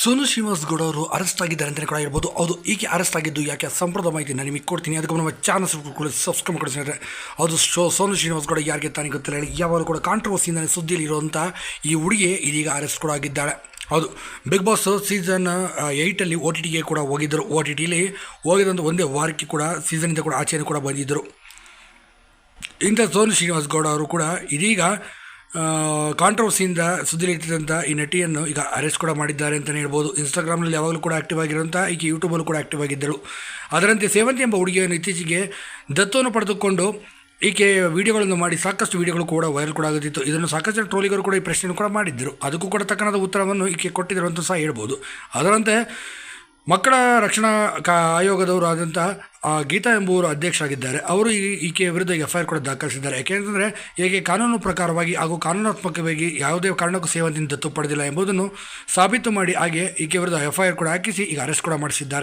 ಸೋನು ಶ್ರೀನಿವಾಸ್ ಗೌಡ ಅವರು ಅರೆಸ್ಟ್ ಆಗಿದ್ದಾರೆ ಅಂತಲೇ ಕೂಡ ಹೇಳ್ಬೋದು. ಹೌದು ಈಕೆ ಅರೆಸ್ಟ್ ಆಗಿದ್ದು ಯಾಕೆ ಸಂಪ್ರದ ಮಾಹಿತಿ ನಾನು ನಿಮಗೆ ಕೊಡ್ತೀನಿ. ಅದಕ್ಕೂ ನಮ್ಮ ಚಾನಲ್ ಕೂಡ ಸಬ್ಸ್ಕ್ರೈಬ್ ಮಾಡಿ ಅದು ಶೋ ಸೋನು ಶ್ರೀನಿವಾಸ್ ಗೌಡ ಯಾರಿಗೆ ತಾನೇ ಗೊತ್ತಿಲ್ಲ ಹೇಳಿ, ಯಾವಾಗಲೂ ಕೂಡ ಕಾಂಟ್ರವರ್ಸಿಯಿಂದ ಸುದ್ದಿಯಲ್ಲಿ ಇರುವಂಥ ಈ ಹುಡುಗಿ ಇದೀಗ ಅರೆಸ್ಟ್ ಕೂಡ ಆಗಿದ್ದಾಳೆ. ಹೌದು ಬಿಗ್ ಬಾಸ್ ಸೀಸನ್ ಏಯ್ಟಲ್ಲಿ ಒ ಟಿ ಟಿಗೆ ಕೂಡ ಹೋಗಿದ್ದರು. ಒ ಟಿ ಟಿಲಿ ಹೋಗಿದಂಥ ಒಂದೇ ವಾರಕ್ಕೆ ಕೂಡ ಸೀಸನಿಂದ ಕೂಡ ಆಚೆಯನ್ನು ಕೂಡ ಬಂದಿದ್ದರು. ಇಂಥ ಸೋನು ಶ್ರೀನಿವಾಸ್ ಗೌಡ ಅವರು ಕೂಡ ಇದೀಗ ಕಾಂಟ್ರವರ್ಸಿಯಿಂದ ಸುದ್ದಿಲಿಟ್ಟಿದಂಥ ಈ ನಟಿಯನ್ನು ಈಗ ಅರೆಸ್ಟ್ ಕೂಡ ಮಾಡಿದ್ದಾರೆ ಅಂತಲೇ ಹೇಳ್ಬೋದು. ಇನ್ಸ್ಟಾಗ್ರಾಮ್ನಲ್ಲಿ ಯಾವಾಗಲೂ ಕೂಡ ಆಕ್ಟಿವ್ ಆಗಿರುವಂಥ ಈಕೆ ಯೂಟ್ಯೂಬಲ್ಲೂ ಕೂಡ ಆಕ್ಟಿವ್ ಆಗಿದ್ದಳು. ಅದರಂತೆ ಸೇವಂತಿ ಎಂಬ ಹುಡುಗಿಯನ್ನು ಇತ್ತೀಚೆಗೆ ದತ್ತವನ್ನು ಪಡೆದುಕೊಂಡು ಈಕೆ ವಿಡಿಯೋಗಳನ್ನು ಮಾಡಿ ಸಾಕಷ್ಟು ವಿಡಿಯೋಗಳು ಕೂಡ ವೈರಲ್ ಕೂಡ ಆಗುತ್ತಿತ್ತು. ಇದನ್ನು ಸಾಕಷ್ಟು ಟ್ರೋಲಿಗರು ಕೂಡ ಈ ಪ್ರಶ್ನೆಯನ್ನು ಕೂಡ ಮಾಡಿದ್ದರು. ಅದಕ್ಕೂ ಕೂಡ ತಕ್ಕನಾದ ಉತ್ತರವನ್ನು ಈಕೆ ಕೊಟ್ಟಿದ್ದರು ಅಂತ ಸಹ ಹೇಳ್ಬೋದು. ಅದರಂತೆ ಮಕ್ಕಳ ರಕ್ಷಣಾ ಕಾ ಆಯೋಗದವರು ಆದಂಥ ಗೀತಾ ಎಂಬುವರು ಅಧ್ಯಕ್ಷರಾಗಿದ್ದಾರೆ. ಅವರು ಈ ಈಕೆಯ ವಿರುದ್ಧ ಎಫ್ ಐ ಆರ್ ಕೂಡ ದಾಖಲಿಸಿದ್ದಾರೆ. ಯಾಕೆಂತಂದರೆ ಈಕೆ ಕಾನೂನು ಪ್ರಕಾರವಾಗಿ ಹಾಗೂ ಕಾನೂನಾತ್ಮಕವಾಗಿ ಯಾವುದೇ ಕಾರಣಕ್ಕೂ ಸೇವಂತಿನ ದತ್ತು ಎಂಬುದನ್ನು ಸಾಬೀತು ಮಾಡಿ ಹಾಗೆ ಈಕೆ ವಿರುದ್ಧ ಎಫ್ ಐ ಆರ್ ಕೂಡ ಹಾಕಿಸಿ ಈಗ ಅರೆಸ್ಟ್ ಕೂಡ ಮಾಡಿಸಿದ್ದಾರೆ.